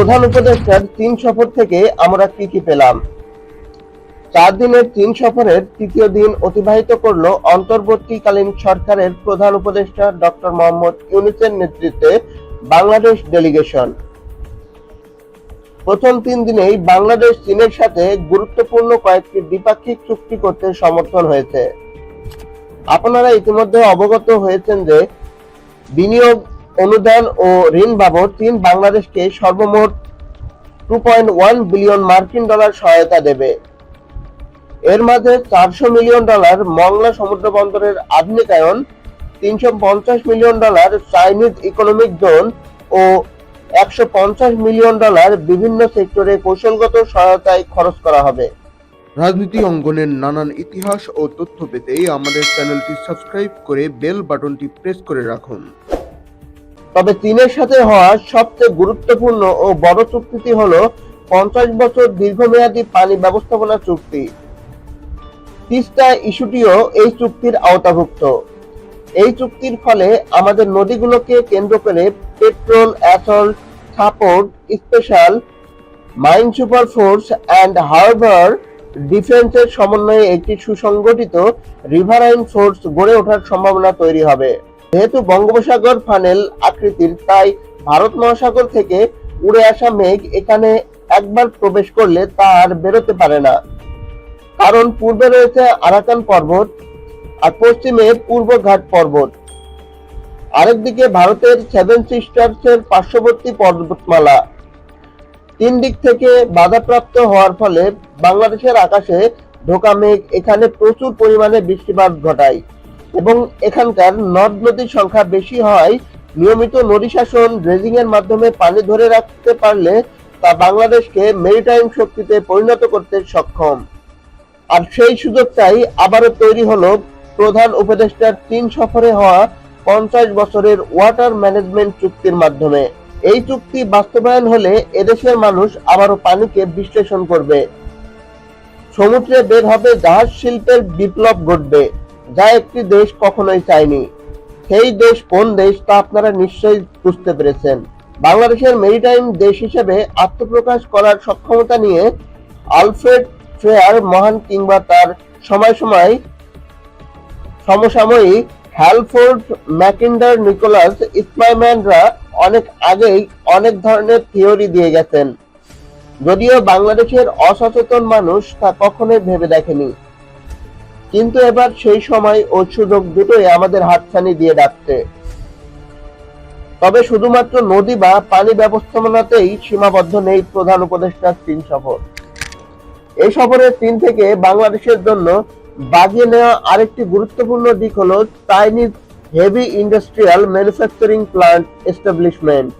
প্রধান উপদেষ্টার তিন সফর থেকে আমরা কি কি পেলাম। চার দিনের তিন সফরের তৃতীয় দিন অতিবাহিত করল অন্তর্বর্তীকালীন সরকারের প্রধান উপদেষ্টা ডক্টর মোহাম্মদ ইউনুসের নেতৃত্বে বাংলাদেশ ডেলিগেশন। প্রথম তিন দিনেই বাংলাদেশ, চীনের সাথে গুরুত্বপূর্ণ কয়েকটি দ্বিপাক্ষিক চুক্তি করতে সমর্থন হয়েছে। আপনারা ইতিমধ্যে অবগত হয়েছেন যে বিনিয়োগ অনুদান ও ঋণ বাবদ চীন বাংলাদেশকে সর্বমোট টু ওয়ান বিলিয়ন মার্কিন ডলার সহায়তা দেবে। এর মাঝে চারশো মিলিয়ন ডলার মংলা সমুদ্র বন্দরের আধুনিকায়ন, তিনশো পঞ্চাশ million dollar Chinese economic zone ও একশো পঞ্চাশ মিলিয়ন ডলার বিভিন্ন সেক্টরে কৌশলগত সহায়তায় খরচ করা হবে। রাজনীতি অঙ্গনের নানান ইতিহাস ও তথ্য পেতে আমাদের চ্যানেলটি সাবস্ক্রাইব করে বেল বাটনটি প্রেস করে রাখুন। তবে চীনের সাথে হওয়া সবচেয়ে গুরুত্বপূর্ণ ও বড় চুক্তিটি হল পঞ্চাশ বছর দীর্ঘমেয়াদী পানি ব্যবস্থাপনা চুক্তি। তিস্তা ইস্যুটিও এই চুক্তির আওতাভুক্ত। এই চুক্তির ফলে আমাদের নদীগুলোকে কেন্দ্র করে patrol assault support, special, mine super force and harbour ডিফেন্সের সমন্বয়ে একটি সুসংগঠিত রিভারাইন ফোর্স গড়ে ওঠার সম্ভাবনা তৈরি হবে। যেহেতু বঙ্গোপসাগর ফানেল আকৃতির, তাই ভারত মহাসাগর থেকে উড়ে আসা মেঘ এখানে একবার প্রবেশ করলে তা আর বেরোতে পারে না। কারণ পূর্বে রয়েছে আরাকান পর্বত আর পশ্চিমে পূর্ব ঘাট পর্বত। আরেকদিকে ভারতের সেভেন সিস্টার্স এর পার্শ্ববর্তী পর্বতমালা। তিন দিক থেকে বাধাপ্রাপ্ত হওয়ার ফলে বাংলাদেশের আকাশে ঢোকা মেঘ এখানে প্রচুর পরিমাণে বৃষ্টিপাত ঘটায়। এবং এখানকার নদ নদীর সংখ্যা বেশি হয়, নিয়মিত নদী শাসন ড্রেজিং এর মাধ্যমে পানি ধরে রাখতে পারলে তা বাংলাদেশকে মেরিটাইম শক্তিতে পরিণত করতে সক্ষম। আর সেই সুযোগটাই আবারও তৈরি হলো প্রধান উপদেষ্টার তিন সফরে হওয়া পঞ্চাশ বছরের ওয়াটার ম্যানেজমেন্ট চুক্তির মাধ্যমে। এই চুক্তি বাস্তবায়ন হলে এদেশের মানুষ আবারও পানিকে বিশ্লেষণ করবে। সমুদ্রে বের হবে জাহাজ শিল্পের বিপ্লব ঘটবে। যা একটি দেশ কখনোই চায়নি। সেই দেশ কোন দেশ তা আপনারা নিশ্চয়ই বুঝতে পেরেছেন। বাংলাদেশের মেরিটাইম দেশ হিসেবে আত্মপ্রকাশ করার সক্ষমতা নিয়ে আলফ্রেড ফ্রেয়ার মহান কিংবা তার সময় সময় সমসাময়িক হ্যালফোর্ড ম্যাকিন্ডার নিকোলাস স্পাইম্যানরা অনেক আগেই অনেক ধরনের থিওরি দিয়ে গেছেন। যদিও বাংলাদেশের অসচেতন মানুষ তা কখনোই ভেবে দেখেনি। কিন্তু এবার সেই সময় ও সুযোগ দুটোই আমাদের হাতছানি দিয়ে ডাকছে। তবে শুধুমাত্র নদী বা পানি ব্যবস্থাপনাতেই সীমাবদ্ধ নেই প্রধান উপদেষ্টার চীন সফর। এই সফরের চীন থেকে বাংলাদেশের জন্য বাগিয়ে নেওয়া আরেকটি গুরুত্বপূর্ণ দিক হলো Chinese heavy industrial manufacturing plant establishment.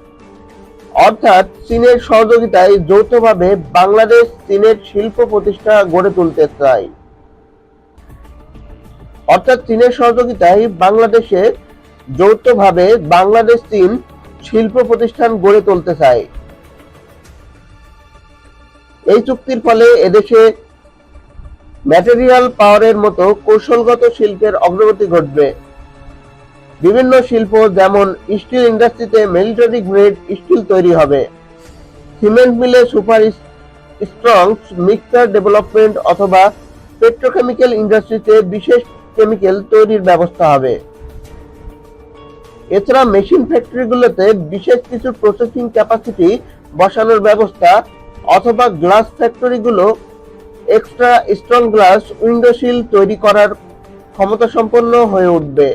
অর্থাৎ চীনের সহযোগিতায় যৌথভাবে বাংলাদেশ চীনের শিল্প প্রতিষ্ঠা গড়ে তুলতে চায়। অর্থাৎ চীনের সহযোগিতায় বাংলাদেশে যৌথভাবে বাংলাদেশ চীন শিল্প প্রতিষ্ঠান গড়ে তুলতে চায়। এই চুক্তির ফলে এদেশে ম্যাটেরিয়াল পাওয়ারের মতো কৌশলগত শিল্পের অগ্রগতি ঘটবে। বিভিন্ন শিল্প যেমন স্টিল ইন্ডাস্ট্রিতে মিলিটারি গ্রেড স্টিল তৈরি হবে। সিমেন্ট মিলে সুপার স্ট্রং মিক্সার ডেভেলপমেন্ট অথবা পেট্রোকেমিক্যাল ইন্ডাস্ট্রিতে বিশেষ কেমিক্যাল তৈরির ব্যবস্থা হবে। এছাড়া মেশিন ফ্যাক্টরিগুলোতে বিশেষ কিছু প্রসেসিং ক্যাপাসিটি বসানোর ব্যবস্থা অথবা গ্লাস ফ্যাক্টরিগুলো এক্সট্রা স্ট্রং গ্লাস উইন্ডোশিল তৈরি করার ক্ষমতা সম্পন্ন হয়ে উঠবে।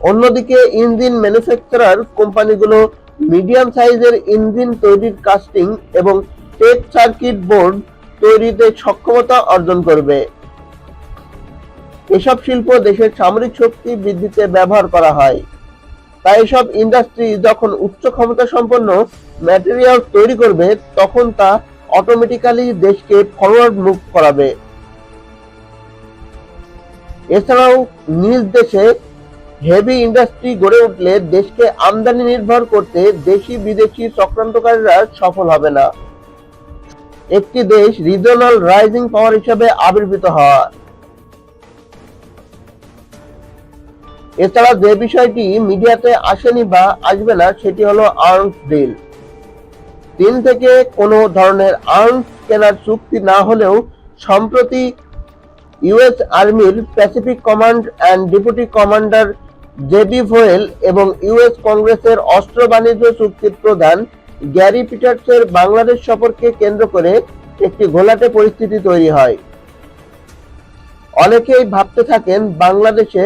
অন্যদিকে ইঞ্জিন ম্যানুফ্যাকচারার কোম্পানিগুলো মিডিয়াম সাইজের ইঞ্জিন তৈরির কাস্টিং এবং টেক সার্কিট বোর্ড তৈরিতে সক্ষমতা অর্জন করবে। এসব শিল্প দেশের সামরিক শক্তি বৃদ্ধিতে ব্যবহার করা হয়। তাই এসব ইন্ডাস্ট্রি যখন উচ্চ ক্ষমতা সম্পন্ন ম্যাটেরিয়াল তৈরি করবে, তখন তা অটোমেটিক্যালি দেশকে ফরওয়ার্ড মুভ করাবে। এছাড়াও নিজ দেশে হেভি ইন্ডাস্ট্রি গড়ে উঠলে দেশকে আমদানি নির্ভর করতে দেশি বিদেশি চক্রান্তকারীরা সফল হবে না। একটি দেশ রিজনাল রাইজিং পাওয়ার হিসেবে আবির্ভূত হওয়া। এছাড়া যে বিষয়টি মিডিয়াতে আসেনি বা আসবে না, সেটি হলো আর্মস ডিল চীন থেকে কোনো ধরনের আর্মস কেনার চুক্তি না হলেও সম্প্রতি ইউএস আর্মির Pacific command and deputy commander JB Vowell এবং ইউএস কংগ্রেসের অস্ত্র বাণিজ্য চুক্তির প্রধান গ্যারি পিটার্সের বাংলাদেশ সফরকে কেন্দ্র করে একটি ঘোলাটে পরিস্থিতি তৈরি হয়। অনেকেই ভাবতে থাকেন বাংলাদেশে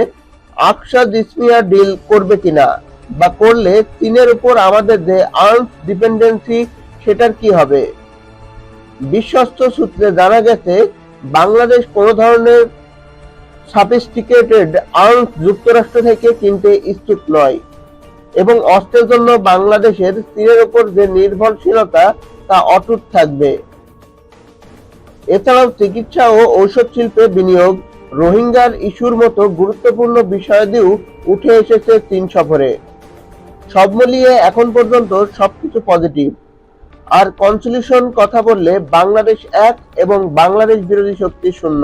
আকসা জিসমিয়া ডিল করবে কিনা বা করলে চীনের উপর আমাদের যে আর্মস ডিপেন্ডেন্সি, সেটার কি হবে? বিশ্বস্ত সূত্রে জানা গেছে, বাংলাদেশ কোনো ধরনের সাফিস্টিকেটেড আর্মস যুক্তরাষ্ট্র থেকে কিনতে ইচ্ছুক নয় এবং অস্ত্রের জন্য বাংলাদেশের চীনের উপর যে নির্ভরশীলতা, তা অটুট থাকবে। এছাড়াও চিকিৎসা ও ঔষধ শিল্পে বিনিয়োগ রোহিঙ্গার ইস্যুর মতো গুরুত্বপূর্ণ বিষয়াদিও উঠে এসেছে চীন সফরে। সব মিলিয়ে এখন পর্যন্ত সবকিছু পজিটিভ। আর কনসলিউশন কথা বললে বাংলাদেশ এক এবং বাংলাদেশ বিরোধী শক্তি শূন্য।